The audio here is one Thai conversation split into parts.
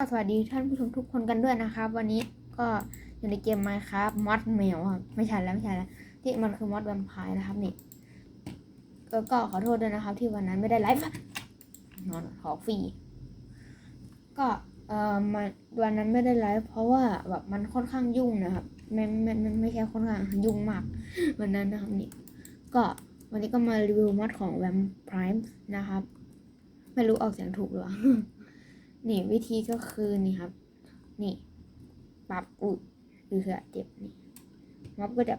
สวัสดีท่านผู้ชมทุกคนกันด้วยนะครับ วันนี้ก็อยู่ในเกม Minecraft มอดแมวครับไม่ใช่แล้วไม่ใช่แล้วที่มันคือมอดแวมไพร์นะครับนี่ก็ขอโทษด้วยนะครับ ที่วันนั้นไม่ได้ไลฟ์นอนขอฟรีก็เอ่อมันวันนั้นไม่ได้ไลฟ์เพราะว่าแบบมันค่อนข้างยุ่งนะครับไม่ไม่ไม่ไม่ใช่ค่อนข้างยุ่งมากวันนั้นนะครับนี่ก็วันนี้ก็มารีวิวมอดของ Vampire นะครับไม่รู้ออกเสียงถูกหรือเปล่า นี่วิธีก็คือนี่ครับ นี่ปรับอุดหรือเเจ็บนี่ม็อบก็จะ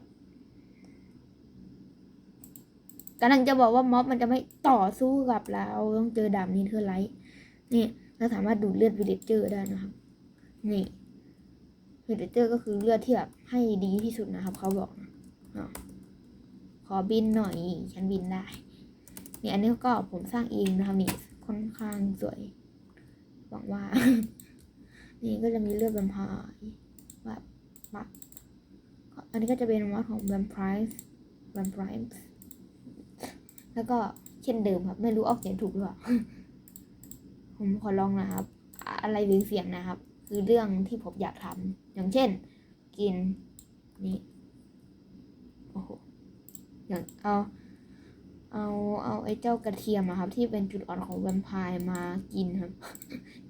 กำลังจะบอกว่าม็อบมันจะไม่ต่อสู้กับเราต้องเจอดาบนี้เธอไลท์นี่เราสามารถดูดเลือดวิลเลจเจอร์ได้นะครับ นี่วิลเลจเจอร์ก็คือเลือดที่แบบให้ดีที่สุดนะครับ เขาบอกอขอบินหน่อยฉันบินได้ นี่อันนี้ก็ผมสร้างเองนะครับนี่ค่อนข้างสวย หวังว่า นี่ก็จะมีเลือดแวมไพร์แบบแบบอันนี้ก็จะเป็นมอดของแวมไพร์แวมไพร์แล้วก็เช่นเดิมครับ ไม่รู้ออกเสียงถูกหรือเปล่า ผมขอลองนะครับ อะไรหรือเสียงนะครับ คือเรื่องที่ผมอยากทำอย่างเช่น กินนี่โอ้โหอย่างเอา เอาเอาไอ้เจ้ากระเทียมอะครับ ที่เป็นจุดอ่อนของแวมไพร์มากินครับ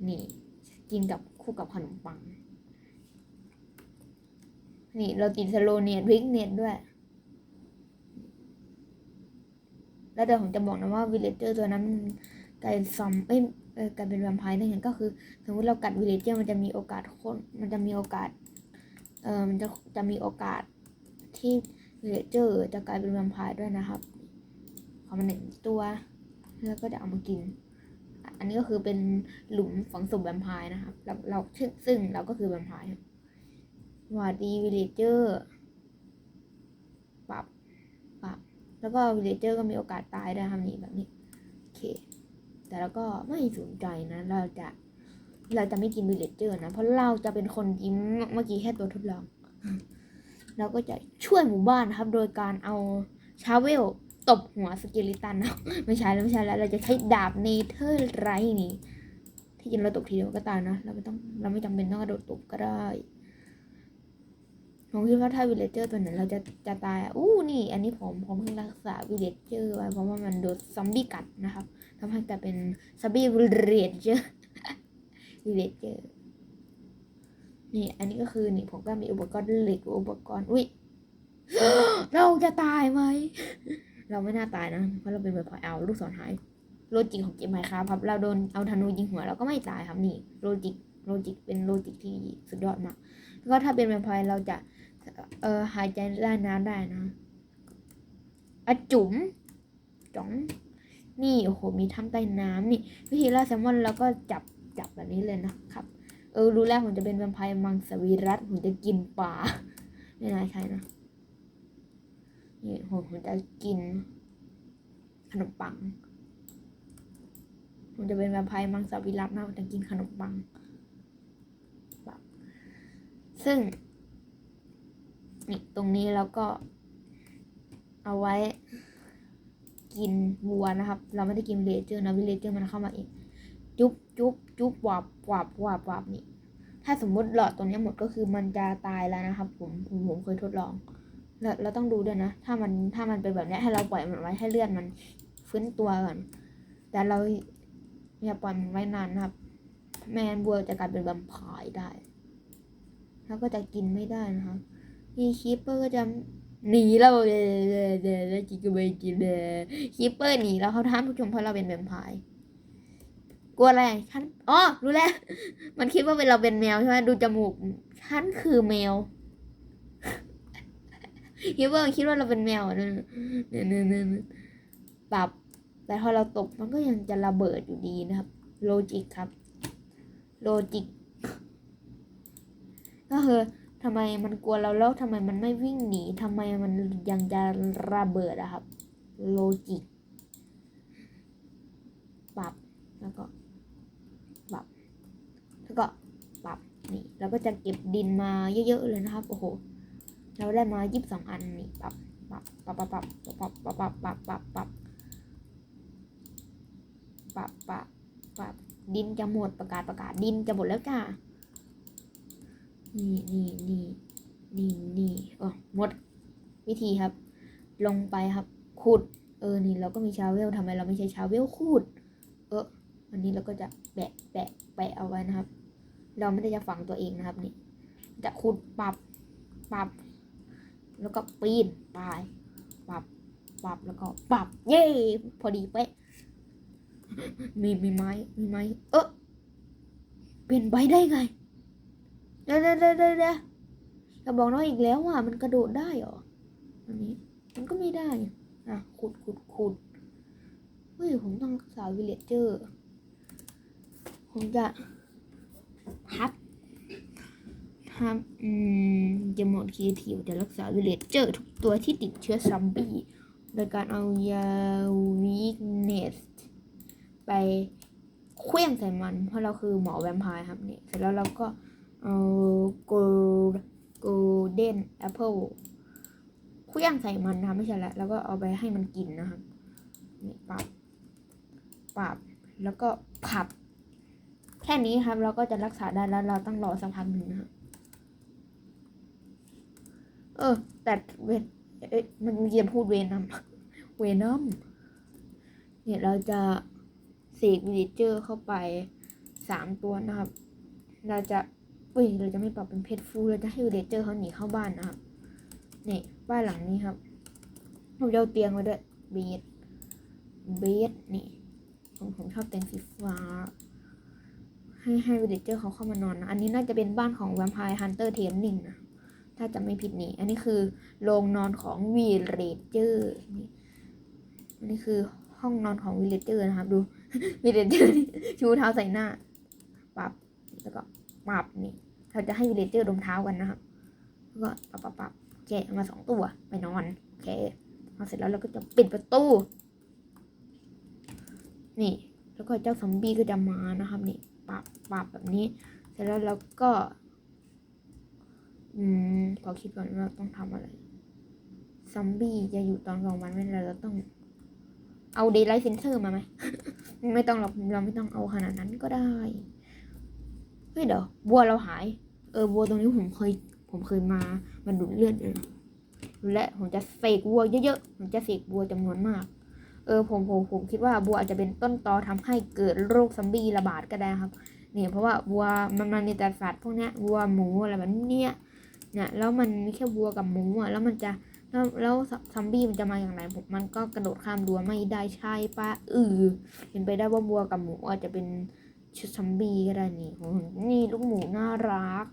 นี่กินกับคู่กับขนมปัง นี่เรากินสโลเนียดวิกเนียดด้วย แล้วเดี๋ยวผมจะบอกนะว่าวิลเลเจอร์ตัวนั้นกลายเป็นซอมเอ้ยกลายเป็นแวมไพร์ได้ไงก็คือ สมมติเรากัดวิลเลเจอร์มันจะมีโอกาสคนมันจะมีโอกาสเออมันจะจะมีโอกาสที่วิลเลเจอร์จะกลายเป็นแวมไพร์ด้วยนะครับ เอามาหนึ่งตัว แล้วก็จะเอามากิน อันนี้ก็คือเป็นหลุมฝังศพแวมไพร์นะครับเราเราซึ่งเราก็คือแวมไพร์หวัดดีวิลเลจเจอร์ปรับปรับแล้วก็วิลเลจเจอร์ก็มีโอกาสตายได้ทำนี้แบบนี้โอเค แต่เราก็ไม่สนใจนะเราจะเราจะไม่กินวิลเลจเจอร์นะเพราะเราจะเป็นคนกินเมื่อกี้แค่ตัวทดลองเราก็จะช่วยหมู่บ้านนะครับ โดยการเอาชาเวล ตบหัวสเกลิตันเนาะไม่ใช่แล้วไม่ใช่แล้วเราจะใช้ดาบเนเธอร์ไรนี่ที่จริงเราตบทีเดียวก็ตายนะเราไม่ต้องเราไม่จำเป็นต้องกระโดดตบก็ได้ผมคิดว่าถ้าวิเลเจอร์ตัวไหนเราจะจะตายอู้นี่ อันนี้ผมผมเพิ่งรักษาวิเลเจอร์ไว้เพราะว่ามันโดนซอมบี้กัดนะครับทำให้กลายเป็นซอมบี้วิเลเจอร์วิเลเจอร์นี่ อันนี้ก็คือนี่ผมก็มีอุปกรณ์เหล็กอุปกรณ์อุ้ยเราจะตายไหม เราไม่น่าตายนะ เพราะเราเป็นแบบพอยเอาลูกศรหายโลจิกของเกมไมครับครับเราโดนเอาธนูยิงหัวเราก็ไม่ตายครับนี่โลจิกโลจิกเป็นโลจิกที่สุดยอดมากแล้วก็ถ้าเป็นแวมไพร์เราจะเออหายใจได้น้ำได้นะอจุ๋มจ๋องนี่โอ้โหมีถ้ำใต้น้ำนี่วิธีล่าแซลมอนเราก็จับจับแบบนี้เลยนะครับ เออรู้แล้วผมจะเป็นแวมไพร์มังสวิรัตผมจะกินปลาไม่น่าใช่นะ นี่ผมจะกิน ขนมปังผมจะเป็นแวมไพร์มังสวิรัตนะผมจะกินขนมปังแบบซึ่งนี่ตรงนี้เราก็ เอาไว้ กินวัวนะครับ เราไม่ได้กินเลเจอร์นะวิเลเจอร์มันเข้ามาเองจุ๊บจุ๊บจุ๊บวับวับวับวับนี่ ถ้าสมมุติหลอดตรงนี้หมดก็คือมันจะตายแล้วนะครับ ผมผมผมเคยทดลอง เราเราต้องดูด้วยนะ ถ้ามันถ้ามันเป็นแบบนี้ให้เราปล่อยมันไว้ให้เลือดมันฟื้นตัวก่อน แต่เราอย่าปล่อยมันไว้นานนะครับ แมนบัวจะกลายเป็นแวมไพร์ได้ แล้วก็จะกินไม่ได้นะครับมีคีปเปอร์ก็จะหนีเราเลยแล้วกินก็ไม่กินเลยคีปเปอร์หนีแล้วเขาท่านผู้ชมเพราะเราเป็นแวมไพร์กลัวอะไรฉันอ๋อรู้แล้ว มันคิดว่าเป็นเราเป็นแมวใช่ไหมดูจมูกฉันคือแมว คิดว่าคิดว่าเราเป็นแมวเนี่ยเนี่ยเนี่ยเนี่ยปรับ แต่พอเราตกมันก็ยังจะระเบิดอยู่ดีนะครับ โลจิกครับโลจิกก็คือทำไมมันกลัวเราแล้วทำไมมันไม่วิ่งหนีทำไมมันยังจะระเบิดอะครับ โลจิกปรับแล้วก็ปรับแล้วก็ปรับนี่เราก็จะเก็บดินมาเยอะๆเลยนะครับโอ้โห เราได้มายี่สิบสองอันนี่ปับปับปับปับปับปับปับปับปับปับปับปับปับปับดินจะหมดประกาศประกาศดินจะหมดแล้วจ้านี่นี่นี่นี่นี่อ๋อหมดวิธีครับ ลงไปครับขุด เออนี่เราก็มีชาวเวลทำไมเราไม่ใช้ชาวเวลขุด เอออันนี้เราก็จะแปะแปะแปะเอาไว้นะครับ เราไม่ได้จะฝังตัวเองนะครับนี่จะขุดปรับปรับ แล้วก็ปีนปลายปรับปรับแล้วก็ปรับ เย้พอดีเป๊ะมีมีไม้มีไม้เออเปลี่ยนใบได้ไงเด้เด้เด้เด้เด้จะบอกน้องอีกแล้วว่ามันกระโดดได้เหรออันนี้ มันก็ไม่ได้อะขุดขุดขุดเฮ้ยผมต้องรักษาวิลเลจเจอร์ผมจะพับพับอืม จะหมดคีทีจะรักษาวิเลจเจอร์ทุกตัวที่ติดเชื้อซัมบี้โดยการเอายาวีเนสไปเคลื่องใส่มัน เพราะเราคือหมอแวมไพร์ครับนี่เสร็จแล้วเราก็เอาโกโกลเด้นแอปเปิลเครื่องใส่มันนะไม่ใช่ละแล้วก็เอาไปให้มันกินนะครับนี่ปรับปรับแล้วก็ผับ แค่นี้ครับเราก็จะรักษาได้แล้วเราต้องรอสักพักหนึ่งนะครับ เออ แต่เวนเอ๊ะมันมีจะพูดเวนนัมเวนัมเนี่ยเราจะเสกวิลเจอร์เข้าไปสามตัวนะครับ เราจะอุ้ยเราจะไม่ปรับเป็นเพชรฟูเราจะให้วิลเจอร์เขาหนีเข้าบ้านนะครับนี่บ้านหลังนี้ครับผมจะเอาเตียงมาด้วยเบดเบดนี่ผมผมชอบเตียงสีฟ้า ให้ให้วิลเจอร์เขาเข้ามานอนนะ อันนี้น่าจะเป็นบ้านของแวมไพร์ฮันเตอร์เทมนิงนะ ถ้าจะไม่ผิดนี่ อันนี้คือโรงนอนของวิลเจอร์นี่อันนี้คือห้องนอนของวิลเจอร์นะครับ ดูวิลเจอร์ชูเท้าใส่หน้าปรับแล้วก็ปรับนี่เราจะให้วิลเจอร์ดมเท้ากันนะครับแล้วก็ปรับปรับปรับโอเคเอามาสองตัวไปนอนโอเคพอเสร็จแล้วเราก็จะปิดประตู นี่ แล้วก็เจ้าซอมบี้ก็จะมานะครับ นี่ปรับปรับแบบนี้ เสร็จแล้วเราก็ อืมขอคิดก่อนว่าต้องทำอะไร ซอมบี้จะอยู่ตอนกลางวันไม่ได้เราต้อง เอาเดย์ไลท์เซนเซอร์มาไหม ไม่ต้องเราเราไม่ต้องเอาขนาดนั้นก็ได้ เฮ้ยเดี๋ยวบัวเราหาย เออบัวตรงนี้ผมเคย ผมเคยมา มันดูดเลือดเลยและผมจะเสกวัวเยอะๆ ผมจะเสกวัวจำนวนมาก เออผมผมผมคิดว่าวัวอาจจะเป็นต้นตอทำให้เกิดโรคซอมบี้ระบาดก็ได้ครับ เนี่ยเพราะว่าวัวมันมันมีแต่สัตว์พวกนี้วัวหมูอะไรแบบเนี้ย เนี่ยแล้วมันมีแค่วัวกับหมูอะแล้วมันจะแล้วแล้วซอมบี้มันจะมาอย่างไรผมมันก็กระโดดข้ามรั้วไม่ได้ใช่ปะเออเป็นไปได้ว่าวัวกับหมูอาจจะเป็นชุดซอมบี้ก็ได้นี่นี่ลูกหมูน่ารัก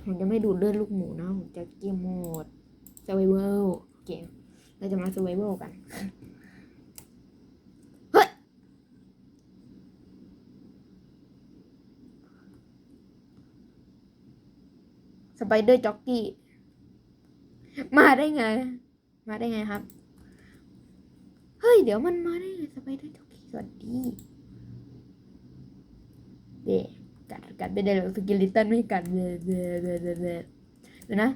ผมจะไม่ดูดเลือดลูกหมูนะผมจะเกมโหมด survival เกมเราจะมา survival กัน เฮ้ย สไปเดอร์จ็อกกี้ มาได้ไง มาได้ไงครับ เฮ้ย เดี๋ยวมันมาได้ไงสไปเดอร์จ็อกกี้ สวัสดีเดกัดกัดไปได้เลยสกิลิตันไม่กัดเดเดเดเดเดเดี๋ยวนะ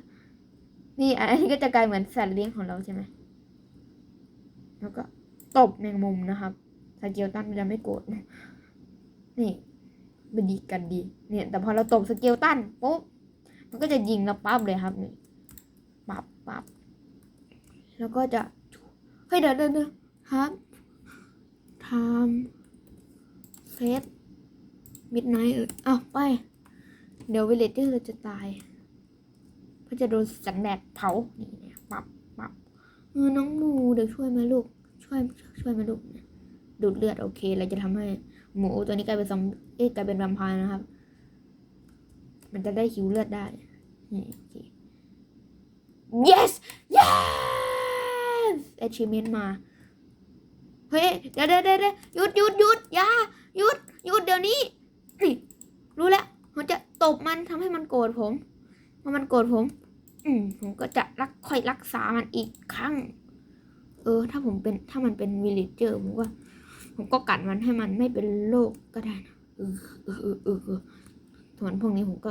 นี่อันนี้ก็จะกลายเหมือนสัตว์เลี้ยงของเราใช่ไหมแล้วก็ตบแมงมุมนะครับสเกลตันมันจะไม่โกรธนะนี่มันดีกันดี เนี่ย แต่พอเราตบสเกลตันปุ๊บ มันก็จะยิงเราปั๊บเลยครับนี่ปั๊บปั๊บแล้วก็จะเฮ้ยเดี๋ยวเดี๋ยวเดี๋ยวครับทำเซตมิดไนท์เออเอาไป เดี๋ยววิลเลจเจอร์เราจะตายเพราะจะโดนแสงแดดเผานี่เนี่ยปั๊บปั๊บเออน้องหมูเดี๋ยวช่วยมาลูก ช่วยช่วยมาลูกดูดเลือดโอเค เราจะทำให้หมูตัวนี้กลายเป็นซอมเอ๊ะกลายเป็นแวมไพร์นะครับ มันจะได้หิวเลือดได้ yes yes achievement มา เฮ้ย เดี๋ยวเดี๋ยวเดี๋ยวหยุดหยุดหยุดอย่าหยุดหยุดเดี๋ยวนี้นี่รู้แล้วผมจะตบมันทำให้มันโกรธผมพอมันโกรธผม อืมผมก็จะรักค่อยรักษามันอีกครั้ง เออ ถ้าผมเป็นถ้ามันเป็นวิลเลจเจอร์ผมก็ผมก็กัดมันให้มันไม่เป็นโรคก็ได้นะเออเออเออเออ ส่วนพวกนี้ผมก็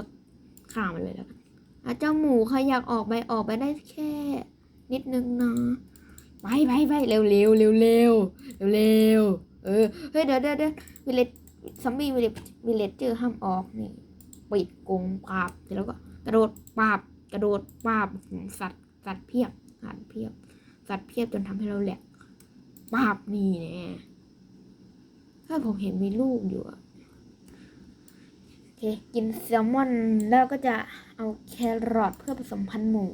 ฆ่ามันเลยแล้วกันอาเจ้าหมูใครอยากออกไปออกไปได้แค่ นิดนึงนะไปไปไปเร็วเร็วเร็วเร็วเร็วเร็วเออเฮ้ยเดี๋ยวเดี๋ยวเดี๋ยววิลเลจซอมบี้วิลเลจเจอห้ามออกนี่ปิดกงปราบเสร็จแล้วก็กระโดดปราบกระโดดปราบสัตว์สัตว์เพียบสัตว์เพียบ สัตว์เพียบจนทำให้เราแหลกปราบนี่แน่ถ้าผมเห็นมีลูกอยู่อะ เคกินแซลมอนแล้วก็จะเอาแครอทเพื่อผสมพันธุ์หมู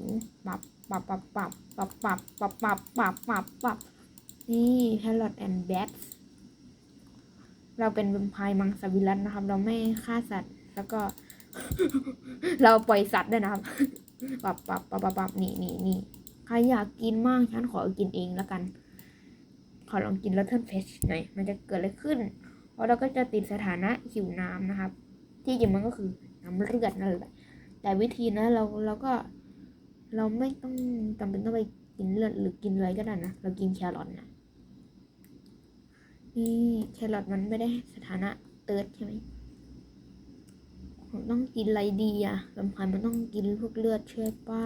ปรับปรับปรับปรับปรับปรับปรับปรับปรับปรับปรับนี่แครอทแอนด์แบทเราเป็นแวมพร์มังสวิรัตนะครับ เราไม่ฆ่าสัตว์ แล้วก็ เราปล่อยสัตว์ด้วยนะครับปรับปรับปรับปรับปับนี่นี่นี่ใครอยากกินมากฉันขอกินเองแล้วกัน ขอลองกินล t เทิลเฟชหน่อยมันจะเกิดอะไรขึ้น เพราะเราก็จะติดสถานะหิวน้ำนะครับ ที่จริงมันก็คือน้ำเลือดนั่นแหละแต่วิธีนะเราเราก็เราไม่ต้องจำเป็นต้องไปกินเลือดหรือกินอะไรก็ได้นะเรากินแครอทนะนี่แครอทมันไม่ได้สถานะเติร์ดใช่ไหมผมต้องกินอะไรดีอะลำพันมันต้องกินพวกเลือดใช่ป้า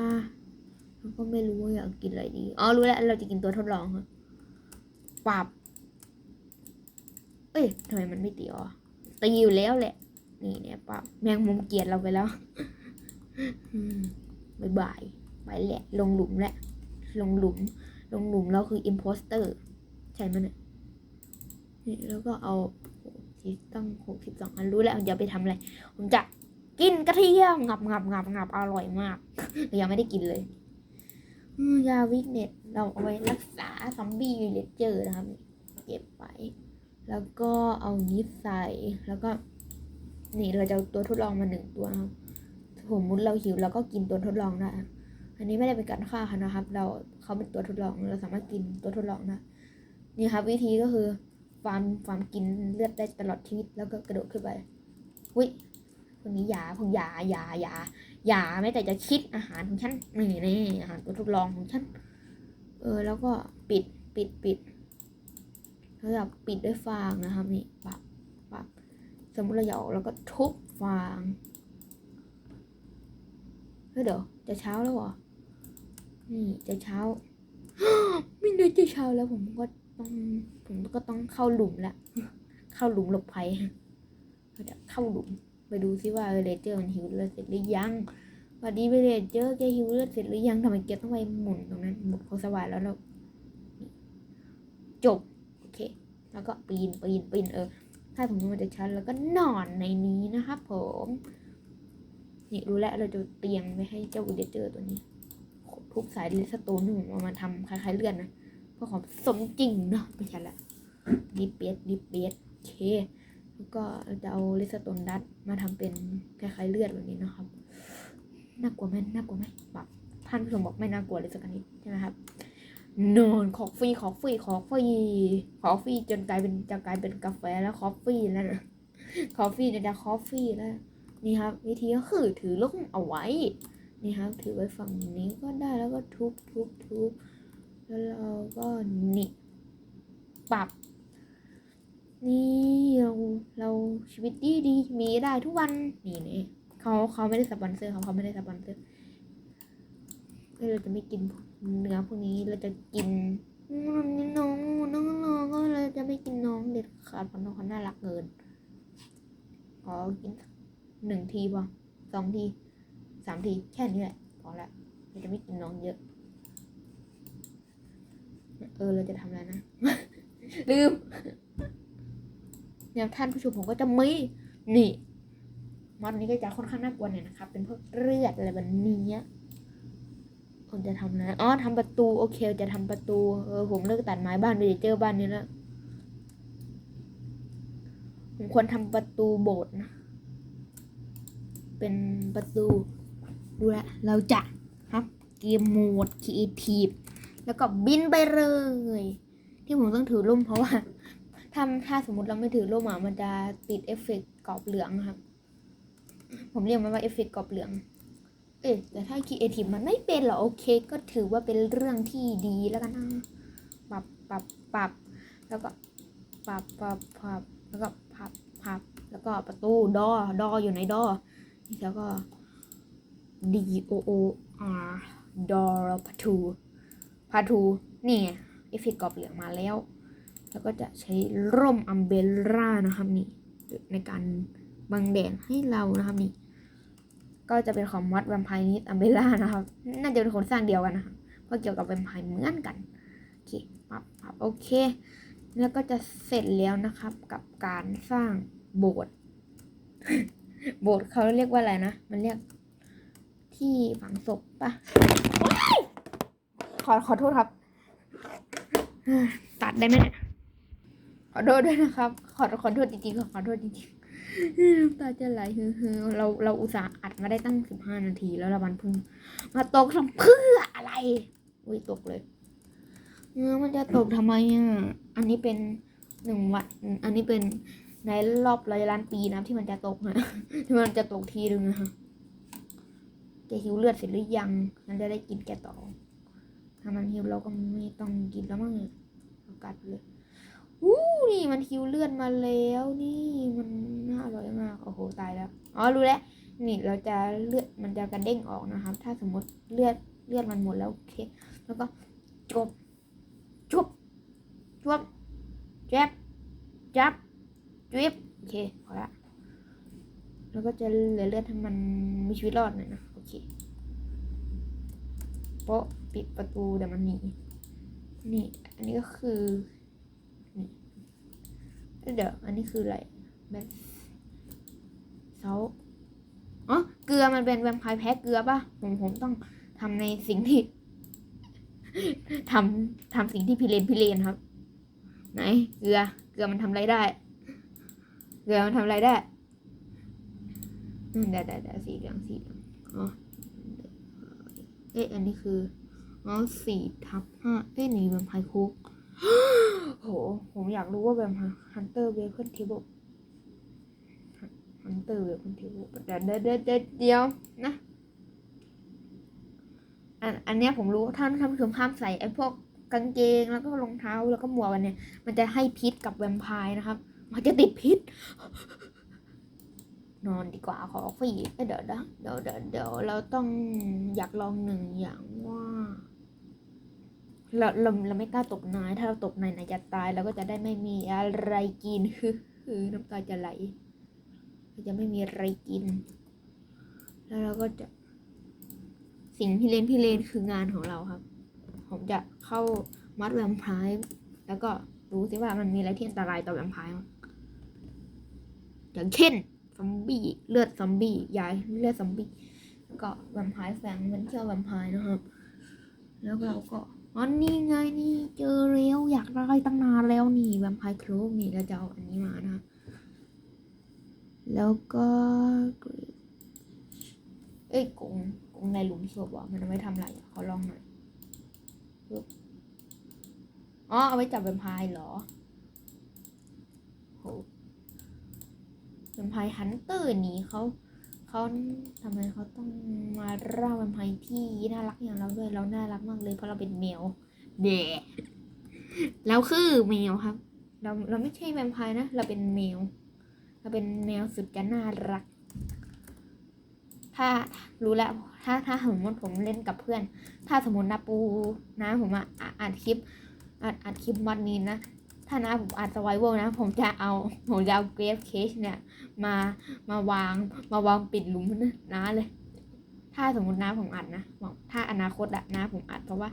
แล้วก็ไม่รู้ว่าอยากกินอะไรดีอ๋อรู้แล้วเราจะกินตัวทดลองค่ะปรับเอ้ยทำไมมันไม่ตีอ๋อตีอยู่แล้วแหละ นี่เนี่ยปรับแมงมุมเกลียดเราไปแล้วบายบายไปแหละลงหลุมแหละ ลงหลุม ลงหลุมเราคืออิมโพสเตอร์ ใช่ไหมเนี่ยนี่แล้วก็เอาโอ้ชีสตั้งหกสิบสองอันรู้แล้วอย่าไปทำอะไร ผมจะกินกระเทียมงับงับงับงับอร่อยมากแต่ยังไม่ได้กินเลยยาวิกเน็ตเราเอาไว้รักษาซอมบี้วิลเลจเจอร์นะครับ เก็บไปแล้วก็เอานี้ใส่แล้วก็ นี่เราจะตัวทดลองมาหนึ่งตัวครับสมมติเราหิวเราก็กินตัวทดลองได้อะอันนี้ไม่ได้เป็นการฆ่าเขานะครับ เราเขาเป็นตัวทดลองเราสามารถกินตัวทดลองได้นี่ครับ วิธีก็คือฟาร์มฟาร์มกินเลือดได้ตลอดชีวิตแล้วก็กระโดดขึ้นไปอุ้ยพวกนี้ยาพวกยายายายาแม้แต่จะคิดอาหารของฉันนี่นี่อาหารตัวทดลองของฉันเออแล้วก็ปิดปิดปิดแล้วเราปิดด้วยฟางนะครับนี่ปับปับ สมมติเราอยากอกเราก็ทุบฟางเฮ้ยเดี๋ยวจะเช้าแล้วเหรอ นี่จะเช้าไม่ได้จะเช้าแล้วผมก็ต้องผมก็ต้องเข้าหลุมละ เข้าหลุมหลบภัยก็จะเข้าหลุม ไปดูซิว่าเลเจอร์มันหิวเลือดเสร็จหรือยังสวัสดีเลเจอร์แกหิวเลือดเสร็จหรือยังทำไมแกต้องไปหมุนตรงนั้นหมุนเขาสว่างแล้วเราจบ โอเค แล้วก็ปีนปีนปีนเออ ถ้าผมมันจะชั้นแล้วก็นอนในนี้นะครับผมนี่รู้แล้วเราจะเตียงไว้ให้เจ้าวิลเลเจอร์ตัวนี้ ทุบสายลิสโตนที่ผมเอามาทำคล้ายๆเลือดนะเพื่อความสมจริงเนาะไม่ใช่ละดิเปียสดิเปียสโอเคแล้วก็เราจะเอาเลสโตนดัตมาทำเป็นคล้ายๆเลือดแบบนี้นะครับน่ากลัวไหมน่ากลัวไหมแบบท่านผู้ชมบอกไม่น่ากลัวเลยสักนิดใช่ไหมครับ นอนขอฟรีขอฟรีขอฟรีขอฟรีจนกลายเป็นจะกลายเป็นกาแฟแล้วคอฟฟี่แล้วนะคอฟฟี่จะคอฟฟี่แล้วนี่ครับ วิธีก็คือถือลูกเอาไว้ นี่ครับ ถือไว้ฝั่งนี้ก็ได้แล้วก็ทุบทุบทุบแล้วเราก็นี่ปรับ นี่เราเราชีวิตดีดีมีได้ทุกวันนี่นี่เขาเขาไม่ได้สปอนเซอร์เขาเขาไม่ได้สปอนเซอร์เราจะไม่กิน เนื้อพวกนี้เราจะกินน้องน้องน้องก็เราจะไม่กินน้องเด็ดขาดเพราะน้องเขาน่ารักเกินขอกินหนึ่งทีป่ะสองทีสามทีแค่นี้แหละพอละเราจะไม่กินน้องเยอะ เออเราจะทำอะไรนะ ลืมเนี่ยท่านผู้ชมผมก็จะมีนี่มอนนี้ก็จะค่อนข้างน่ากลัวหน่อยนะครับ เป็นพวกเลือดอะไรแบบนี้ ผมจะทำอะไรอ๋อทำประตู โอเค จะทำประตู เออ ผมเลิกตัดไม้บ้านไปเจอบ้านนี้แล้ว ผมควรทำประตูโบสถ์นะ เป็นประตู ดูแลเราจะครับ เกมโหมดครีเอทีฟ แล้วก็บินไปเลย ที่ผมต้องถือร่มเพราะว่าถ้าถ้าสมมติเราไม่ถือร่มอะมันจะติดเอฟเฟกต์กรอบเหลืองครับ ผมเรียกมันว่าเอฟเฟกต์กรอบเหลือง เอ๊ะแต่ถ้าครีเอทีฟมันไม่เป็นหรอโอเค ก็ถือว่าเป็นเรื่องที่ดีแล้วกันนะปรับปรับปรับแล้วก็ปรับปรับปรับแล้วก็พับพับแล้วก็ประตูดอดออยู่ในดอแล้วก็ D O O R ดอประตูพาทูนี่เอฟเฟกต์กรอบเหลืองมาแล้ว แล้วก็จะใช้ร่มอัมเบร่านะครับนี่ในการบังแดดให้เรานะครับนี่ ก็จะเป็นของมอดแวมไพร์นิดอัมเบล่านะครับ น่าจะเป็นคนสร้างเดียวกันนะครับเพราะเกี่ยวกับแวมไพร์เหมือนกัน โอเคปับปับโอเค แล้วก็จะเสร็จแล้วนะครับกับการสร้างโบสถ์ โบสถ์เขาเรียกว่าอะไรนะ มันเรียกที่ฝังศพปะขอขอโทษครับ ตัดได้ไหมเนี่ยขอโทษด้วยนะครับ ขอขอโทษจริงๆขอขอโทษจริงๆ ตาจะไหลเฮ้อเราเราอุตส่าห์อัดมาได้ตั้งสิบห้านาทีแล้วเราวันพึ่ง มาตกทำเพื่ออะไร อุ้ยตกเลยเออมันจะตกทำไมอะ อันนี้เป็นหนึ่งวัน อันนี้เป็นในรอบร้อยล้านปีนะที่มันจะตกนะที่มันจะตกทีนึงนะคะแกหิวเลือดเสร็จหรือยังมันจะได้กินแกต่อ ถ้ามันหิวเราก็ไม่ต้องกินแล้วมั้งอากัดไปเลย อู้นี่มันคิวเลือดมาแล้วนี่มันน่าอร่อยมากโอ้โหตายแล้วอ๋อรู้แล้วนี่เราจะเลือดมันจะกระเด้งออกนะครับ ถ้าสมมติเลือดเลือดมันหมดแล้วโอเค แล้วก็จบจุบจวบแจ๊บจับจุบโอเคพอละแล้วก็จะเหลือเลือดให้มันมีชีวิตรอดหน่อยนะโอเคโป๊ะปิดประตูเดี๋ยวมันหนีนี่ อันนี้ก็คือ เดี๋ยว อันนี้คืออะไรแบบเซาอ๋อ เกลือมันเป็นแวมไพร์แพ้เกลือป่ะ ผมผมต้องทำในสิ่งที่ทำทำสิ่งที่พิเรนพิเรนครับ ไหน เกลือ เกลือมันทำอะไรได้ เกลือมันทำอะไรได้เดี๋ยวเดี๋ยวเดี๋ยวสีเหลืองสีเหลืองอ๋อ เอ๊ะ อันนี้คือ อ๋อสี่ทับห้าเอ๊ะนี่แวมไพร์คุก โห ผมอยากรู้ว่าแบบฮันเตอร์เวเพิลเทเบิลฮันเตอร์เวเพิลเทเบิลเดี๋ยวเดี๋ยวเดี๋ยวเดียวนะอันอันเนี้ยผมรู้ท่านท่านผู้ชมห้ามใส่ไอ้พวกกางเกงแล้วก็รองเท้าแล้วก็หมวกอันเนี้ยมันจะให้พิษกับแวมไพร์นะครับ มันจะติดพิษ นอนดีกว่าขอฟรีเดี๋ยวเดี๋ยวเดี๋ยวเดี๋ยวเราต้องอยากลองหนึ่งอย่างว่า เราเราเราไม่กล้าตกนาย ถ้าเราตกนายนายจะตายเราก็จะได้ไม่มีอะไรกินคือน้ำตาจะไหลจะไม่มีอะไรกิน แล้วเราก็จะ สิ่งที่เล่นพี่เลนคืองานของเราครับ ผมจะเข้ามัดแวมไพร์แล้วก็รู้สิว่ามันมีอะไรที่อันตรายต่อแวมไพร์อย่างเช่นซอมบี้เลือดซอมบี้ยายเลือดซอมบี้แล้วก็แวมไพร์แฝงเป็นเที่ยวแวมไพร์นะครับ แล้วเราก็ อ๋อนี่ไงนี่เจอแล้วอยากได้ตั้งนานแล้วนี่แวมไพร์ครกนี่เราจะเอาอันนี้มานะ แล้วก็เอ้ยกงกงในหลุมศพอะมันไว้ทำอะไรอะขอลองหน่อยอ๋อเอาไว้จับแวมไพร์เหรอโหแวมไพร์ฮันเตอร์นี่เขา เขาทำไมเขาต้องมาร่าแวมไพร์ที่น่ารักอย่างเราด้วยเราน่ารักมากเลยเพราะเราเป็นแมวเดะเราคือแมวครับ เราเราไม่ใช่แวมไพร์นะ เราเป็นแมว เราเป็นแมวสุดจะน่ารัก ถ้ารู้แล้วถ้าถ้าสมมติผมเล่นกับเพื่อน ถ้าสมมตินาปูนะผมอะอะอัดคลิปอัดอัดคลิปมอดนี้นะ ถ้านะผมอัดสไวเวอร์นะ ผมจะเอา ผมจะเอาเกรฟเคชเนี่ย มามาวางมาวางปิดหลุมนะนะเลย ถ้าสมมตินะผมอัดนะบอกถ้าอนาคตอะนะผมอัดเพราะว่า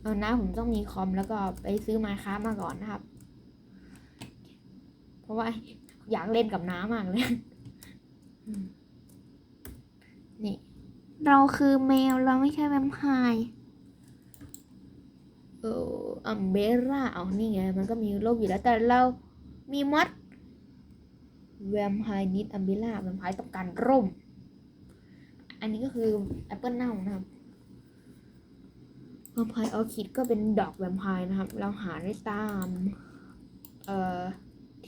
เออนะผมต้องมีคอมแล้วก็ไปซื้อไมค้ามาก่อนนะครับ เพราะว่าอยากเล่นกับน้ามากเลยนี่ เราคือแมวเราไม่ใช่แวมไพร์ เอออัมเบร่าเอานี่ไง มันก็มีโลกอยู่แล้วแต่เรามีมอดแวมไพร์นิดอัมเบร่าแวมไพร์ต้องการร่ม อันนี้ก็คือแอปเปิลเน่านะครับแวมไพร์ออคิดก็เป็นดอกแวมไพร์นะครับ เราหาได้ตามเอ่อ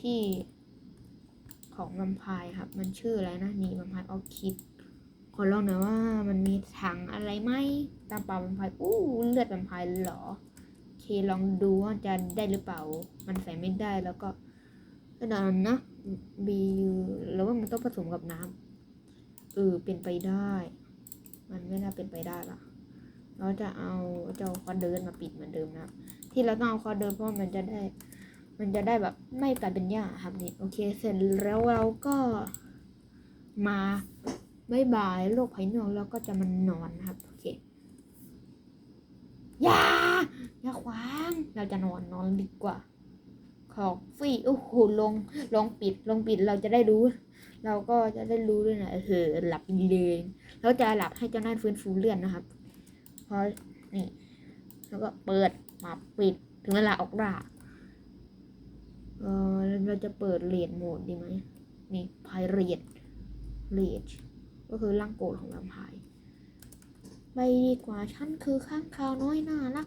ที่ของแวมไพร์ครับ มันชื่ออะไรนะนี่แวมไพร์ออคิดขอลองหน่อยว่ามันมีถังอะไรไหมตามป่าแวมไพร์อู้เลือดแวมไพร์หรอ เคลองดูว่าจะได้หรือเปล่า มันใส่ไม่ได้แล้วก็ก็นอนนะบีแล้วว่ามันต้องผสมกับน้ำเออเป็นไปได้ มันไม่น่าเป็นไปได้ละเราจะเอาเจ้าคอเดินมาปิดเหมือนเดิมนะที่เราต้องเอาคอเดินเพราะมันจะได้ มันจะได้แบบไม่กลายเป็นหญ้าครับนี่โอเค เสร็จแล้วเราก็มาบายบายโลกภายนอกแล้วก็จะมานอนนะครับโอเค อย่า อย่าขวาง เราจะนอนนอนดีกว่า ขอฟรีโอ้โหลงลองปิดลองปิดเราจะได้รู้ เราก็จะได้รู้ด้วยนะเออหลับเลยเราจะหลับให้เจ้าหน้าฟื้นฟูเลือดนะครับพอนี่ แล้วก็เปิดมาปิดถึงเวลาออกล่าเออเราจะเปิดเลดโหมดดีไหมนี่พายเรดเลดก็คือร่างโกรธของแวมไพร์ ไปดีกว่าฉันคือข้างคาวน้อยน่ารัก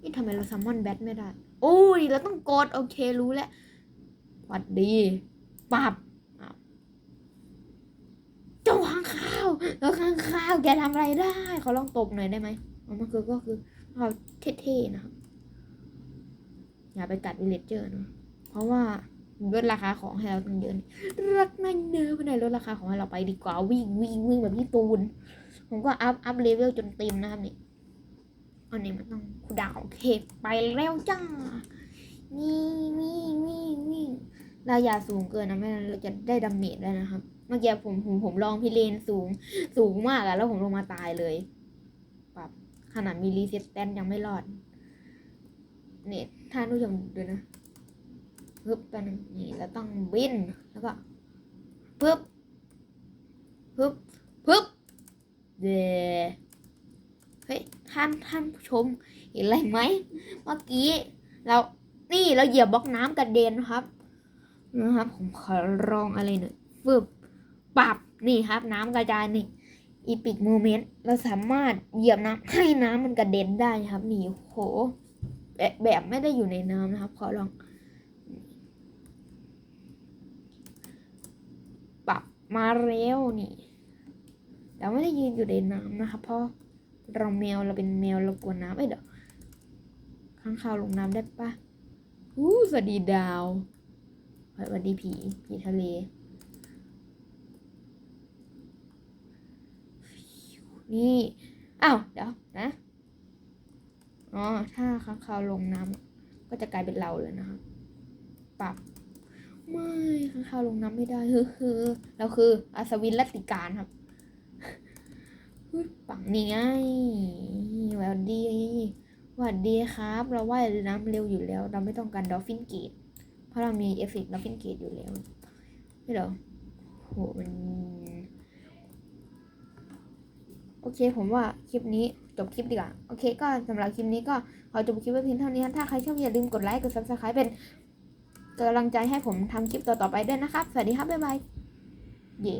นี่ทำไมเราซัมมอนแบทไม่ได้ โอ้ยเราต้องกดโอเครู้แล้วหวัดดีปับอ้าวเจ้าข้างข้าวแล้วข้างข้าวแกทำอะไรได้ขอลองตบหน่อยได้ไหมอ๋อมันคือก็คือเอาเท่ๆนะครับอย่าไปกัดวิลเลจเจอร์นะเพราะว่าลดราคาของให้เราตั้งเยอะรักนั่นเนอะเพื่อนลดราคาของให้เราไปดีกว่าวิ่งวิ่งวิ่งแบบพี่ตูน ผมก็อัพอัพเลเวลจนเต็มนะครับนี่อันนี้มันต้องคูดาวน์โอเคไปแล้วจ้านี่นี่นี่นี่เราอย่าสูงเกินนะไม่งั้นเราจะได้ดาเมจได้นะครับ เมื่อกี้ผมผมผมลองพี่เลนสูงสูงมากอะแล้วผมลงมาตายเลยปรับขนาดมีรีเซ็ตแตนยังไม่รอด เนี่ยท่านผู้ชมดูนะปึ๊บไปนึงนี่เราต้องบินแล้วก็ปึ๊บปึ๊บปึ๊บ เดเฮ้ยท่านท่านผู้ชมเห็นอะไรไหมเมื่อกี้ เรานี่เราเหยียบบล็อกน้ำกระเด็นครับนะครับ ผมขอลองอะไรหน่อยฟึบปรับนี่ครับ น้ำกระจายนี่อีพิกโมเมนต์เราสามารถเหยียบน้ำให้น้ำมันกระเด็นได้ครับนี่โหแบบแบบไม่ได้อยู่ในน้ำนะครับ ขอลองปรับมาเร็วนี่ เราไม่ได้ยืนอยู่ในน้ำนะครับเพราะเราแมวเราเป็นแมวเรากลัวน้ำเอ้เดี๋ยวข้างข่าวลงน้ำได้ปะอู้สวัสดีดาวสวัสดีผีผีทะเลนี่อ้าวเดี๋ยวนะอ๋อถ้าค้างคาวลงน้ำก็จะกลายเป็นเราเลยนะครับปรับไม่ค้างคาวลงน้ำไม่ได้เฮ้อคือเราคืออัศวินรัติการครับ ปังนี่ไงหวัดดีหวัดดีครับ เราว่ายน้ำเร็วอยู่แล้ว เราไม่ต้องการดอฟฟินเกตเพราะเรามีเอฟเฟกต์ดอฟฟินเกตอยู่แล้วไม่เหรอโหมันโอเค ผมว่าคลิปนี้จบคลิปดีกว่า โอเค ก็สำหรับคลิปนี้ก็ขอจบคลิปไว้เพียงเท่านี้ถ้าใครชอบอย่าลืมกดไลค์กด subscribe เป็นกำลังใจให้ผมทำคลิปต่อๆไปด้วยนะครับ สวัสดีครับ บ๊ายบาย เย่